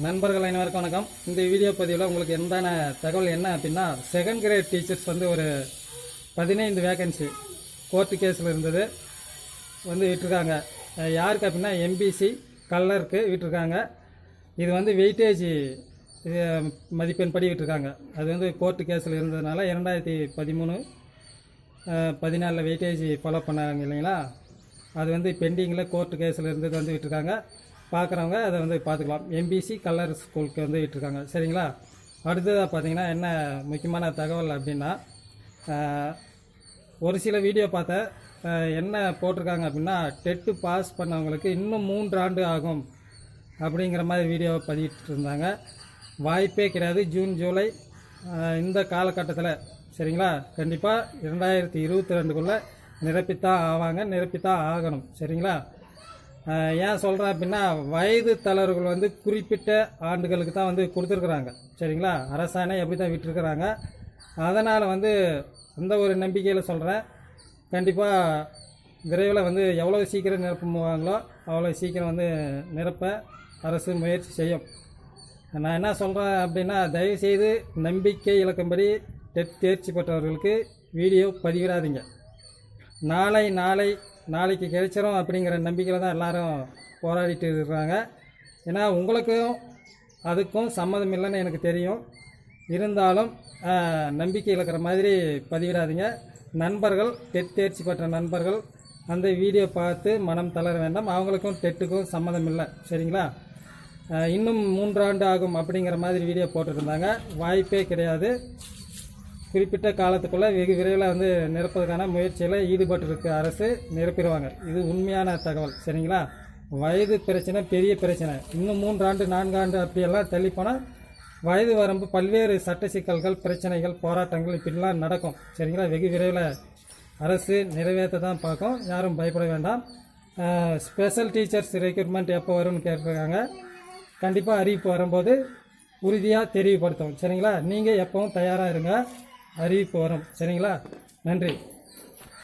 நண்பர்கள் அனைவருக்கும் வணக்கம். இந்த வீடியோ பதிவில் உங்களுக்கு எந்தான தகவல் என்ன அப்படின்னா செகண்ட் கிரேட் டீச்சர்ஸ் வந்து ஒரு பதினைந்து வேகன்சி கோர்ட்டு கேஸில் இருந்தது. வந்து விட்டுருக்காங்க. யாருக்கு அப்படின்னா எம்பிசி கல்லருக்கு விட்டுருக்காங்க. இது வந்து வெயிட்டேஜ் மதிப்பெண் படி விட்டுருக்காங்க. அது வந்து கோர்ட்டு கேஸில் இருந்ததுனால இரண்டாயிரத்தி பதிமூணு பதினாலில் வெயிட்டேஜ் ஃபாலோ பண்ணாங்க இல்லைங்களா? அது வந்து பெண்டிங்கில் கோர்ட்டு கேஸில் இருந்தது வந்து விட்டுருக்காங்க. பார்க்குறவங்க அதை வந்து பார்த்துக்கலாம் எம்பிசி கலர் ஸ்கூலுக்கு வந்து விட்டுருக்காங்க. சரிங்களா? அடுத்ததாக பார்த்தீங்கன்னா என்ன முக்கியமான தகவல் அப்படின்னா ஒரு சில வீடியோ பார்த்தேன் என்ன போட்டிருக்காங்க அப்படின்னா டெட்டு பாஸ் பண்ணவங்களுக்கு இன்னும் மூன்று ஆண்டு ஆகும் அப்படிங்கிற மாதிரி வீடியோ பதிவிட்டு இருந்தாங்க. வாய்ப்பே கிடையாது. ஜூன் ஜூலை இந்த காலகட்டத்தில். சரிங்களா? கண்டிப்பாக இரண்டாயிரத்தி இருபத்தி ரெண்டுக்குள்ளே நிரப்பித்தான் ஆவாங்க நிரப்பித்தான் ஆகணும். சரிங்களா? ஏன் சொல்கிறேன் அப்படின்னா வயது தலைவர்கள் வந்து குறிப்பிட்ட ஆண்டுகளுக்கு தான் வந்து கொடுத்துருக்குறாங்க. சரிங்களா? அரசாணை எப்படி தான் விட்டுருக்குறாங்க. அதனால் வந்து அந்த ஒரு நம்பிக்கையில் சொல்கிறேன் கண்டிப்பாக விரைவில் வந்து எவ்வளோ சீக்கிரம் நிரப்புவாங்களோ அவ்வளோ சீக்கிரம் வந்து நிரப்ப அரசு முயற்சி செய்யும். நான் என்ன சொல்கிறேன் அப்படின்னா தயவுசெய்து நம்பிக்கை இழக்கும்படி டெட் தேர்ச்சி பெற்றவர்களுக்கு வீடியோ பதிவிடாதீங்க. நாளை நாளை நாளைக்கு கிடைச்சிரும் அப்படிங்கிற நம்பிக்கையில் தான் எல்லோரும் போராடிட்டு இருக்கிறாங்க ஏன்னா உங்களுக்கும் அதுக்கும் சம்மதம் இல்லைன்னு எனக்கு தெரியும். இருந்தாலும் நம்பிக்கை இழக்கிற மாதிரி பதிவிடாதீங்க. நண்பர்கள் டெட் தேர்ச்சி பெற்ற நண்பர்கள் அந்த வீடியோ பார்த்து மனம் தளர வேண்டாம். அவங்களுக்கும் டெட்டுக்கும் சம்மதம் இல்லை. சரிங்களா? இன்னும் மூன்றாண்டு ஆகும் அப்படிங்கிற மாதிரி வீடியோ போட்டுருந்தாங்க. வாய்ப்பே கிடையாது. குறிப்பிட்ட காலத்துக்குள்ளே வெகு விரைவில் வந்து நிரப்பதற்கான முயற்சியில் ஈடுபட்டிருக்கு அரசு. நிரப்பிடுவாங்க. இது உண்மையான தகவல். சரிங்களா? வயது பிரச்சனை பெரிய பிரச்சனை. இன்னும் மூன்றாண்டு நான்காண்டு அப்படியெல்லாம் தள்ளிப்போனால் வயது வரம்பு பல்வேறு சட்ட சிக்கல்கள் பிரச்சனைகள் போராட்டங்கள் இப்படிலாம் நடக்கும். சரிங்களா? வெகு விரைவில் அரசு நிறைவேற்ற தான் பார்க்கும். யாரும் பயப்பட வேண்டாம். ஸ்பெஷல் டீச்சர்ஸ் ரெக்ரூட்மெண்ட் எப்போ வரும்னு கேட்டிருக்காங்க. கண்டிப்பாக அறிவிப்பு வரும்போது உறுதியாக தெரிவுபடுத்தும். சரிங்களா? நீங்கள் எப்பவும் தயாராக இருங்க. அறிவிப்பு வரும் சரிங்களா? நன்றி.